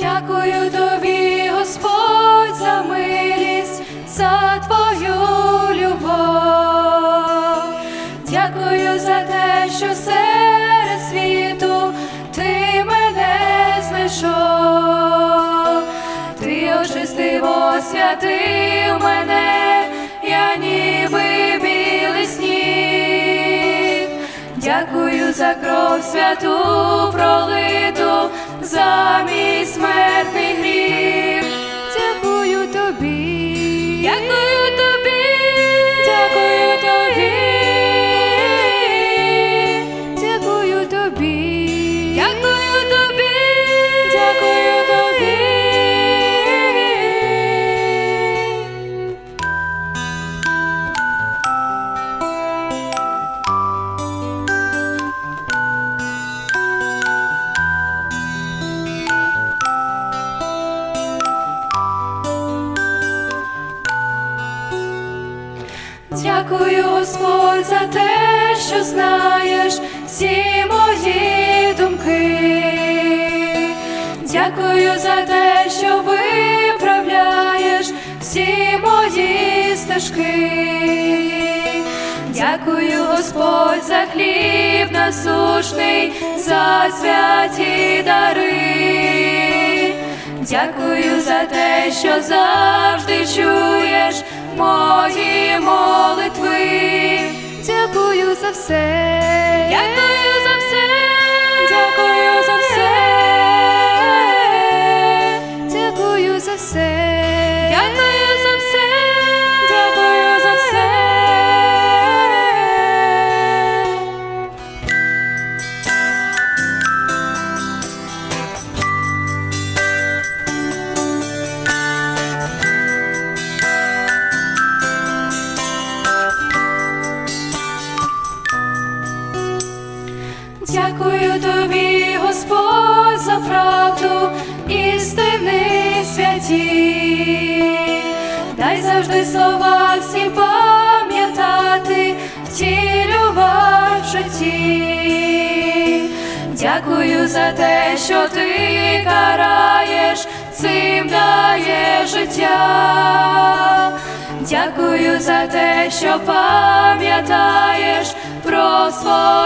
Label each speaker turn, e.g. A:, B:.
A: Дякую тобі, Господь, за милість, за твою любов. Дякую за те, що серед світу ти мене знайшов. Ти очистив, освятив мене, Дякую за кров святу пролиту, за мій смертний гріх. Дякую тобі, дякую Дякую, Господь, за те, що знаєш всі мої думки. Дякую за те, що виправляєш всі мої стежки. Дякую, Господь, за хліб насушний, за святі дари. Дякую за те, що завжди чуєш мої молитви. Дякую за все. Завжди слова всі пам'ятати, втілювати в житті. Дякую за те, що ти караєш, цим даєш життя. Дякую за те, що пам'ятаєш про своє